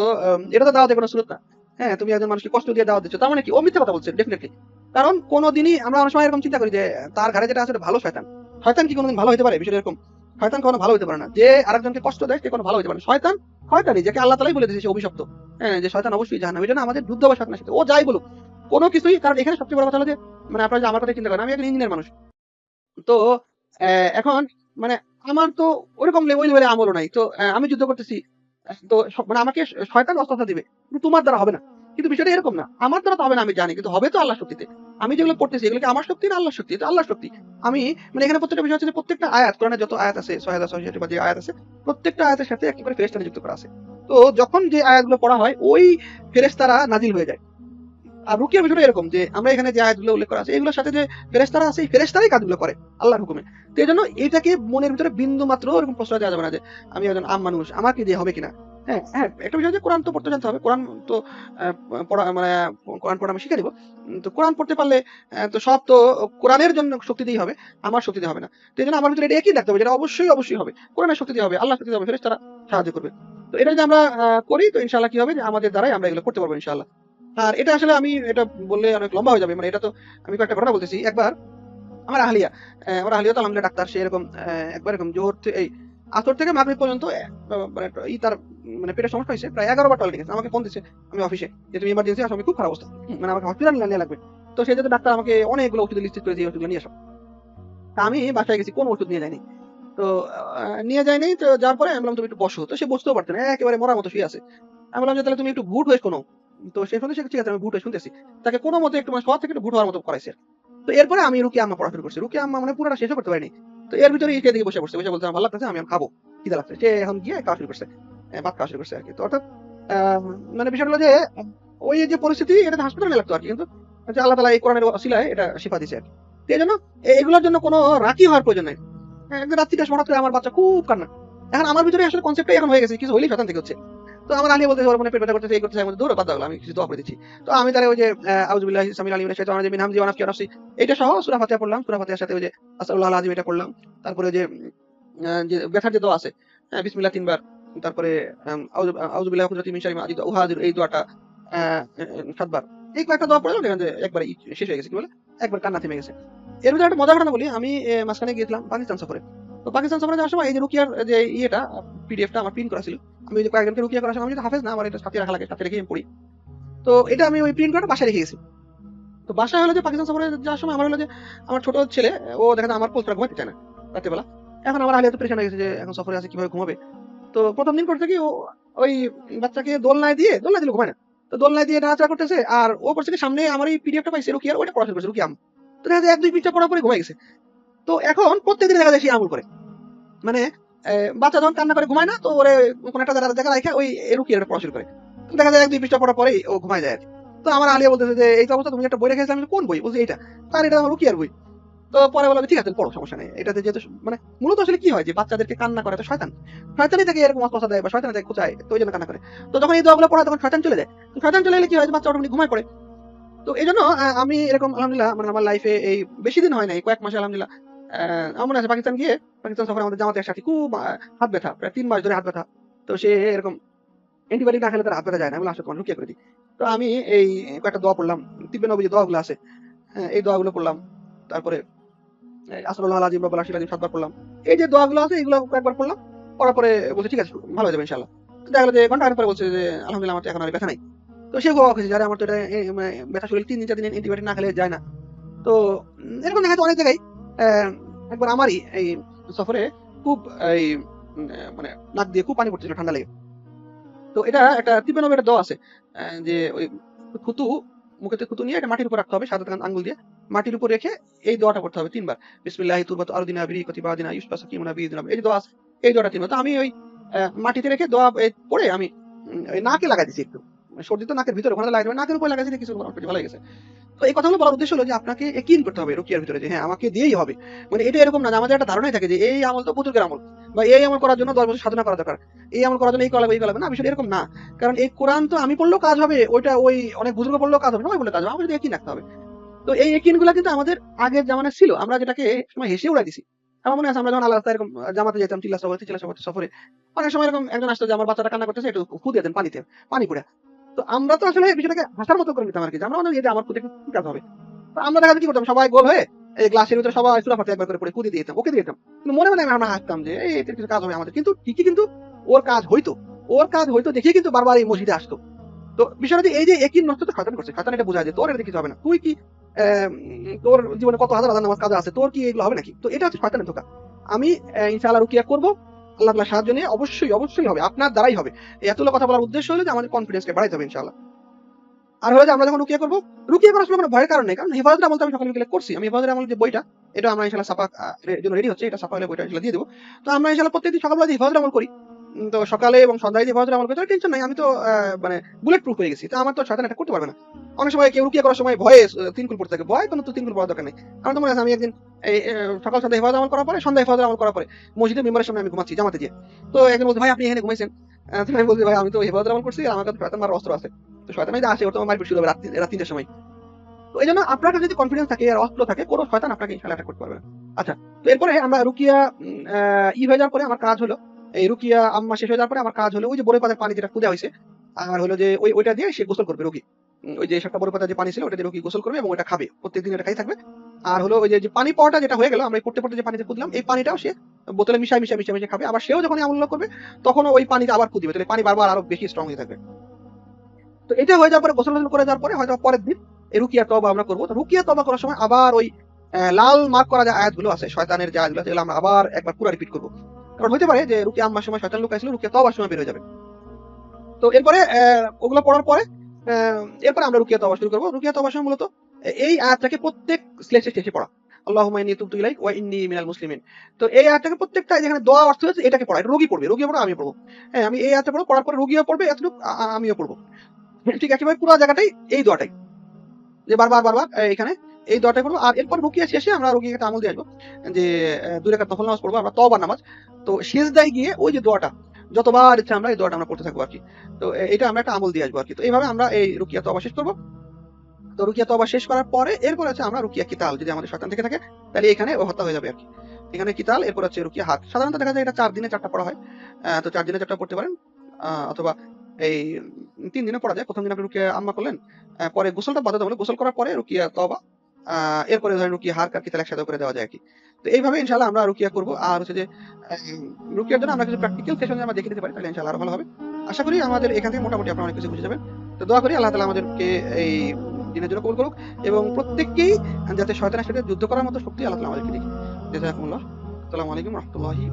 এটা তো দাওয়াতে কোনো সুরত না। হ্যাঁ তুমি একজন মানুষকে কষ্ট দিয়ে দাওয়াত দিচ্ছ, তার মানে কি? ও মিথ্যা কথা বলছে ডেফিনেটলি কারণ কোনোদিনই আমরা অনেক সময় এরকম চিন্তা করি যে, তার ঘাড়ে যেটা আছে ভালো শয়তান। শয়তান কি কোনোদিন ভালো হতে পারে? বিষয়টা এরকম। শয়তান কখনো ভালো হতে পারে না। যে আরেকজনকে কষ্ট দেয়, সে কোনো ভালো হতে পারে না। শয়তান শয়তানি যাকে আল্লাহ তালাই বলে দিয়েছে, সে অভিশপ্ত। হ্যাঁ যে শয়তান অবশ্যই জাহান্নাম, এটা না আমাদের যুদ্ধ বা শয়তানের সাথে। ও যাই বলুক, কোনো কিছুই, কারণ এখানে সবচেয়ে বড় কথা হলো যে মানে আপনারা যে আমার কথা চিন্তা করেন, আমি একজন ইঞ্জিনিয়ার মানুষ। তো এখন মানে আমার তো ওরকম ওই লেভেলে আমলও নাই। তো আমি যুদ্ধ করতেছি, তো মানে আমাকে শয়তান অস্ত্রটা দিবে। তোমার দ্বারা হবে না। কিন্তু বিষয়টা এরকম না। আমার দ্বারা তো হবে না, আমি জানি, কিন্তু হবে তো আল্লাহ শক্তিতে। আমি যেগুলো পড়তেছি এগুলো কি আমার শক্তি না আল্লাহর শক্তি? এটা আল্লাহর শক্তি। আমি মানে এখানে প্রত্যেকটা বিষয় হচ্ছে প্রত্যেকটা আয়াত কোরআনে যত আয়াত আছে, ছয় হাজার বা যে আয়াত আছে, প্রত্যেকটা আয়াতের সাথে একটি করে ফেরেস্তা নিযুক্ত করা আছে। তো যখন যে আয়াতগুলো পড়া হয়, ওই ফেরেস্তারা নাজিল হয়ে যায়। আর রুকিয়ার বিষয়টা এরকম যে আমরা এখানে যে আয়াতগুলো উল্লেখ করা আছে এগুলোর সাথে যে ফেরেস্তারা আছে এই ফেরেস্তারাই কাজগুলো করে আল্লাহর হুকুমে। তো এই জন্য এটাকে মনের ভিতরে বিন্দু মাত্র এরকম প্রশ্রয় দেওয়া যাবে না যে আমি একজন আম মানুষ আমাকে দিয়ে হবে কিনা? হ্যাঁ হ্যাঁ একটা বিষয় যে কোরআন তো পড়তে জানতে হবে কোরআন তো পড়া মানে কোরআন পড়া আমি শিখে উম, তো কোরআন পড়তে পারলে তো সব তো কোরআনের জন্য শক্তি দিয়ে হবে আমার শক্তি দিয়ে হবে না। তো এই জন্য আমার ভিতরে এটা একই রাখতে হবে যেটা অবশ্যই অবশ্যই হবে। কোরআনের শক্তি দিয়ে হবে আল্লাহ শক্তি দিয়ে হবে ফেরেস্তারা সাহায্য করবে। তো এটা যদি আমরা করি তো ইনশাল্লাহ কি হবে? যে আমাদের দ্বারাই আমরা এগুলো করতে পারব ইনশাআল্লাহ। আর এটা আসলে আমি এটা বললে অনেক লম্বা হয়ে যাবে মানে এটা তো আমি কয়েকটা ঘটনা বলতেছি। একবার আমার আহলিয়া আমার আহলিয়া তো আলহামদুলিল্লাহ ডাক্তার সে এরকম একবার এরকম জোহর এই আসর থেকে মাগরিব পর্যন্ত মানে ই তার মানে পেটের সমস্যা হয়েছে প্রায় এগারো বার টয়লেট গেছে। আমাকে ফোন দিচ্ছে আমি অফিসে যে তুমি ইমার্জেন্সি আসো আমি খুব খারাপ অবস্থা। মানে আমাকে হসপিটাল নিয়ে লাগবে। তো সেই জন্য ডাক্তার আমাকে অনেকগুলো ওষুধ লিস্ট করে দিয়ে ওষুধগুলো নিয়ে আসো। তা আমি বাসায় গেছি কোন ওষুধ নিয়ে যাইনি। তো নিয়ে যাইনি তো যাওয়ার পরে আমি বললাম তুমি একটু বসো। তো সে বসতেও পারতো না একেবারে মরার মতো শুয়ে আছে। আমি বললাম যে তাহলে তুমি একটু ভুট হয়ে শোনো। তো সে শুনে ঠিক আছে আমি ভুট শুনতেছি। তাকে কোনো মতে একটু মানে শহর থেকে ভুট হওয়ার মতো করাইছে। তো এরপরে আমি রুকি আম্মা পড়া শুরু করছি। রুকি আম্মা মানে পুরোটা শেষও করতে পারিনি। তো এর ভিতরে সে দিকে বসে পড়ছে। বসে বলছে ভালো লাগতেছে আমি খাব। খিদা লাগছে। সে এখন গিয়ে খাওয়া শুরু করছে। ভাত খাওয়া শুরু করছে আর কি। তো অর্থাৎ মানে বিষয়টা হলো যে ওই যে পরিস্থিতি এটা হাসপাতালে লাগতো আর কি। কিন্তু আল্লাহ তালা এই কোরআনের অসিলায় এটা শিফা দিছে আর কি। এই জন্য এগুলোর জন্য কোনো রাতি হওয়ার প্রয়োজন নাই। হ্যাঁ, একদিন রাত্রিটা হঠাৎ করে আমার বাচ্চা খুব কান্না। এখন আমার ভিতরে আসলে কনসেপ্টটাই এখন হয়ে গেছে কিছু হইলেই শতান থেকে হচ্ছে। তো আমার আলী বলতে ওর মনে পেট ব্যথা করতেছে, এই করতেছে আমি দৌড় বাদ দাও, আমি কিছু দোয়া করে দিচ্ছি। তো আমি তারে ওই যে আউজুবিল্লাহ সামিল আলী মিনাশ শাইতানির রাজিম, হামজি ওয়া নাফসি ওয়া নাফসি এটা সহ সূরা ফাতিহা পড়লাম। সূরা ফাতিহার সাথে ওই যে, আসাদুল্লাহ আলাজিম এটা পড়লাম। তারপরে যে যে ব্যথার যে দোয়া আছে হ্যাঁ বিসমিল্লাহ তিনবার, তারপরে আউযুবিল্লাহি কুদরাতি মিন শাররি মা আজিদু উহাদির এই দোয়াটা সাতবার। এই কয়েকটা দোয়া পড়লাম দেখেন যে একবার শেষ হয়ে গেছে, কি বলে? একবার কান্না থেমে গেছে। এর ভিতরে একটা মজার ঘটনা বলি। আমি মাঝখানে গিয়েছিলাম পাকিস্তান সফরে। তো পাকিস্তান সফরে যাওয়ার সময় এই যে রুকিয়ার যে ইয়েটা পিডিএফটা আমার প্রিন্ট করা ছিল। আমি যে কয়েকজনকে রুকিয়া করার সময় আমি যদি হাফেজ না, আমার এটা সাথে রাখা লাগে সাথে রেখে আমি পড়ি। তো এটা আমি ওই প্রিন্ট করে বাসায় রেখে গেছি। তো বাসায় হলো যে পাকিস্তান সফরে যাওয়ার সময় আমার হলো যে, আমার ছোট ছেলে, ও দেখা আমার পোস্টটা ঘুমাতে চায় না রাত্রেবেলা। এখন আমার আলিয়া তো প্রেশান হয়ে গেছে যে, এখন সফরে আছে, কীভাবে ঘুমাবে? তো প্রথম দিন করতে কি, ও ওই বাচ্চাকে দোলনায় দিয়ে, দোলনায় দিলে ঘুমায় না। তো দোলনায় দিয়ে নাড়াচাড়া করতেছে, আর ও করছে কি, সামনে আমার এই পিডিএফটা পাইছে রুকিয়ার, ওইটা পড়াশোনা করছে রুকিয়াম তো দেখা যায় এক দুই পৃষ্ঠা পড়া পরে ঘুমাই গেছে। তো এখন প্রত্যেকদিন দেখা যায় সে আমল করে। মানে বাচ্চা যখন কান্না করে ঘুমায় না, তো ওরে কোন একটা জায়গা দেখা রাখে ওই রুকিয়ার পড়া শুরু করে। দেখা যায় এক দুই পৃষ্ঠা পড়া পরেই ও ঘুমায় যায় তো আমার আলিয়া বলতেছে যে, এই অবস্থা, তুমি একটা বই রেখেছিলে আমি কোন বই? বলছি, এইটা। তার এটা আমার রুকিয়ার বই। তো পরে বললাম ঠিক আছে, পড়ো, সমস্যা নেই। এটাতে যেহেতু মানে মূলত আসলে কি হয় যে, বাচ্চাদেরকে কান্না করে তো শয়তান। শয়তানই থেকে এরকম কথা দেয় বা শয়তানি থেকে কোথায় তো ওই জন্য কান্না করে। তো যখন এই দোয়াগুলো পড়া তখন শয়তান চলে যায়। শয়তান চলে এলে কি হয় বাচ্চা অটোমেটিক ঘুমায় পড়ে। তো এই জন্য আমি এরকম, আলহামদুলিল্লাহ মানে আমার লাইফে এই বেশি দিন হয় নাই, কয়েক মাসে আলহামদুলিল্লাহ আমার মনে আছে পাকিস্তান গিয়ে পাকিস্তান সফরে আমাদের জামাতের সাথে খুব হাত ব্যথা প্রায় তিন মাস ধরে হাত ব্যথা। তো সে এরকম অ্যান্টিবায়োটিক না খেলে তার হাত ব্যথা যায় না। আমি আসলে তোমার রুকিয়ে করে দিই। তো আমি এই কয়েকটা দোয়া পড়লাম। তিব্বে নবী যে দোয়াগুলো আছে হ্যাঁ, এই দোয়াগুলো পড়লাম। তারপরে আসরুল্লাহ আজিম রব্বাল আশির আজিম সাতবার পড়লাম। এই যে দোয়াগুলো আছে এগুলো কয়েকবার পড়লাম। পড়ার পরে বলছে ঠিক আছে ভালো হয়ে যাবে ইনশাল্লাহ দেখা গেলো যে ঘণ্টা পরে বলছে যে আলহামদুলিল্লাহ আমার এখন আর ব্যথা নাই। তো সে গোয়া খুশি যারা আমার তো এটা ব্যথা শরীর তিন দিন চার দিন অ্যান্টিবায়োটিক না খেলে যায় না। তো এরকম দেখা যাচ্ছে অনেক জায়গায়। একবার এই সফরে খুব এই মানে নাক দিয়ে খুব পানি ঠান্ডা লেগে। তো এটা একটা একটা দোয়া আছে যে ওই খুতু, মুখেতে খুতু নিয়ে মাটির উপর রাখতে হবে, সাদা আঙ্গুল দিয়ে মাটির উপর রেখে এই দোয়াটা করতে হবে তিনবার। বিসমিল্লাহি তুরবাতু আরদিনা বিরি কতিবা দিনা ইউসপাসা কিমুনা এই দোয়া এই দোয়াটা তিনবার। তো আমি ওই মাটিতে রেখে দোয়া পড়ে আমি নাকে লাগাই দিছি একটু। সর্দি তো নাকের ভিতরে, ওখানে লাগাই দেবে নাকের উপরে লাগাই দিলে কিছু ভালো গেছে। তো এই কথাগুলো বলার উদ্দেশ্য হলো যে আপনাকে একিন করতে হবে রুকিয়ার ভিতরে, যে হ্যাঁ আমাকে দিয়েই হবে। মানে এটা এরকম না আমাদের একটা ধারণাই থাকে যে এই আমল তো বুজুর্গের আমল, বা এই আমল করার জন্য দশ বছর সাধনা করা দরকার, এই আমল করার জন্য এই করা লাগবে, এই করা লাগবে। না, বিষয়টা এরকম না। কারণ এই কোরআন তো আমি পড়লেও কাজ হবে, ওইটা ওই অনেক বুজুর্গ পড়লেও কাজ হবে, সবাই বললে কাজ হবে আমাদের একিন রাখতে হবে। তো এই একিনগুলা কিন্তু আমাদের আগের জামানায় ছিল, আমরা যেটাকে সময় হেসে উড়াই দিছি। আমার মনে আছে, আমরা যখন আল্লাহ এরকম জামাতে যেতাম চিল্লা সফরে চিল্লা সফরে সফরে, অনেক সময় এরকম একজন আসতো যে, আমার বাচ্চাটা কান্না করতেছে, একটু খুদে দেন পানিতে, পানি পড়ে। তো আমরা তো আসলে বিষয়টাকে হাসার মতো করে নিতাম আর কি। আমরা মনে যে আমার কি কাজ হবে তো আমরা দেখা কি করতাম, সবাই গোল হয়ে এই গ্লাসের ভিতরে সবাই সুরা ফাতে একবার করে পড়ে কুদি দিতাম, ওকে দিতাম। কিন্তু মনে মনে আমরা হাসতাম যে, এই কিছু কাজ হবে আমাদের। কিন্তু ঠিকই কিন্তু ওর কাজ হইতো। ওর কাজ হইতো দেখে কিন্তু বারবার এই মসজিদে আসতো। তো বিষয়টা এই যে একই নষ্ট তো খাতান করছে। খাতান এটা বোঝা যায় তোর এটা কিছু হবে না। তুই কি তোর জীবনে কত হাজার হাজার নামাজ কাজ আছে, তোর কি এগুলো হবে নাকি? তো এটা হচ্ছে শয়তানের ধোকা। আমি ইনশাআল্লাহ রুকিয়া করব। আল্লাহ তালা সাহায্য নিয়ে অবশ্যই অবশ্যই হবে, আপনার দ্বারাই হবে। এতগুলো কথা বলার উদ্দেশ্য হলো যে আমাদের কনফিডেন্সকে বাড়াইতে হবে ইনশাল্লাহ আর হলো যে আমরা যখন রুকিয়া করব, রুকিয়ে করার সময় কোনো ভয়ের কারণ নেই, কারণ হেফাজতের আমল তো আমি সকালে বিকেলে করছি, আমি হেফাজতের আমল যে বইটা এটা আমরা ইনশাল্লাহ সাফা জন্য রেডি হচ্ছে, এটা সাফা হলে বইটা ইনশাল্লাহ দিয়ে দেবো। তো আমরা ইনশাল্লাহ প্রত্যেকদিন সকালবেলা যে হেফাজতের আমল করি তো সকালে এবং সন্ধ্যায় যে হেফাজতের আমল করি তার টেনশন নাই। আমি তো মানে বুলেট প্রুফ হয়ে গেছি। তো আমার তো শয়তান এটা করতে পারবে না। অনেক সময় কেউ রুকিয়া করার সময় ভয়ে তিন কুল পড়তে থাকে। ভয় কোনো তো তিন কুল পড়ার দরকার নেই। আমার তো মনে আছে আমি একদিন, এই সকাল সন্ধ্যা হেফাজত আমল করার পরে সন্ধ্যা হেফাজত আমল করার পরে মসজিদের মেম্বারের সামনে আমি ঘুমাচ্ছি, জামাতে দিয়ে তো একজন বলছে, ভাই, আপনি এখানে ঘুমাইছেন? আমি বলছি, ভাই, আমি তো হেফাজত আমল করছি, আমার কাছে শয়তান মারার অস্ত্র আছে। তো শয়তান যদি আসে ওর তো মারপিট শুরু হবে রাত তিন- রাত তিনটার সময়। তো এই জন্য আপনার কাছে যদি কনফিডেন্স থাকে, আর অস্ত্র থাকে, কোনো শয়তান আপনাকে ইনশাল্লাহ করতে পারবে না। আচ্ছা তো এরপরে আমরা রুকিয়া ই হয়ে যাওয়ার পরে আমার কাজ হলো এই রুকিয়া আম্মা শেষ হয়ে যাওয়ার পরে আমার কাজ হলো ওই যে বড় পাতার পানি যেটা কুদা হয়েছে, আর হলো যে ওই ওইটা দিয়ে সে গোসল করবে রুগী ওই যে একটা বড় পাতা যে পানি ছিল ওটা দিয়ে রুগী গোসল করবে এবং ওটা খাবে। প্রত্যেকদিন এটা খাই থাকবে। আর হলো ওই যে পানি পাওয়াটা যেটা হয়ে গেল, আমরা পড়তে পড়তে যে পানিতে কুদলাম এই পানিটাও সে বোতলে মিশাই মিশাই মিশাই মিশাই খাবে। আবার সেও যখন আমল করবে তখন ওই পানিতে আবার কুদিবে তাহলে পানি বারবার আরও বেশি স্ট্রং হয়ে থাকবে। তো এটা হয়ে যাওয়ার পরে, গোসল করে যাওয়ার পরে হয়তো পরের দিন রুকিয়া তবা আমরা করব। রুকিয়া তবা করার সময় আবার ওই লাল মার্ক করা যে আয়াতগুলো আছে, শয়তানের যে আয়াতগুলো এগুলো আমরা আবার একবার পুরো রিপিট করব। কারণ হতে পারে যে রুকিয়া আম্মার সময় শয়তান লুকাইছিল রুকিয়া তবার সময় বের হয়ে যাবে। তো এরপরে ওগুলো পড়ার পরে এরপরে আমরা রুকিয়া তবা শুরু করব। রুকিয়া সময় মূলত এই আয়াতটাকে প্রত্যেক স্লেসে শেষে পড়া। ইলাইক ওয়া ইন্নী মিনাল মুসলিমিন। তো এই আয়াতটাকে প্রত্যেকটা যেখানে দোয়া অর্থ এটাকে পড়া। রোগী পড়বে রোগী পড়া আমি পড়ব। হ্যাঁ আমি এই আয়াতটা পড়ব, পড়ার পরে রোগীও পড়বে, এতটুকু আমিও পড়ব। ঠিক একেবারে পুরো জায়গাটাই এই দোয়াটাই। যে বারবার বারবার এখানে এই দোয়াটাই পড়ব। আর এরপর রুকিয়া শেষে আমরা রুকিয়া একটা আমল দিয়ে আসব, যে দুই রেখা তফল নামাজ পড়ব, আমরা তবা নামাজ। তো শেষ দায় গিয়ে ওই যে দোয়াটা, যতবার ইচ্ছা আমরা এই দোয়াটা আমরা পড়তে থাকব আর কি। তো এটা আমরা একটা আমল দিয়ে আসব আর কি। তো এইভাবে আমরা এই রুকিয়া তবা শেষ করব। তো রুকিয়া তবা শেষ করার পরে এরপর আছে আমরা রুকিয়া কিতাল, যদি আমাদের শয়তান থেকে থাকে, তাহলে এখানে ও হত্যা হয়ে যাবে আর কি। এখানে কিতাল, এরপর হচ্ছে রুকিয়া হাত। সাধারণত দেখা যায় এটা চার দিনে চারটা পড়া হয়। তো চার দিনে চারটা পড়তে পারেন। অথবা এই তিন দিনে পড়া যায়। প্রথম দিন আপনি রুকিয়া আম্মা করলেন পরে গোসলটা বাধ্যতামূলক গোসল করার পরে রুকিয়া তবা এরপরে ধরেন রুকিয়া হার কার কিতাল একসাথে করে দেওয়া যায় কি। তো এইভাবে ইনশাল্লাহ আমরা রুকিয়া করব। আর হচ্ছে যে রুকিয়ার জন্য আমরা কিছু প্র্যাকটিক্যাল সেশন আমরা দেখে দিতে পারি, তাহলে ইনশাল্লাহ আরও ভালো হবে। আশা করি আমাদের এখান থেকে মোটামুটি আপনারা অনেক কিছু বুঝে যাবেন। তো দোয়া করি আল্লাহ তালা আমাদেরকে এই দিনের জন্য কবুল করুক এবং প্রত্যেককেই যাতে শয়তানের সাথে যুদ্ধ করার মতো শক্তি আল্লাহ তালা আমাদেরকে দিক। জেজাকুমুল্লাহ আসসালামু আলাইকুম রহমতুল্লাহি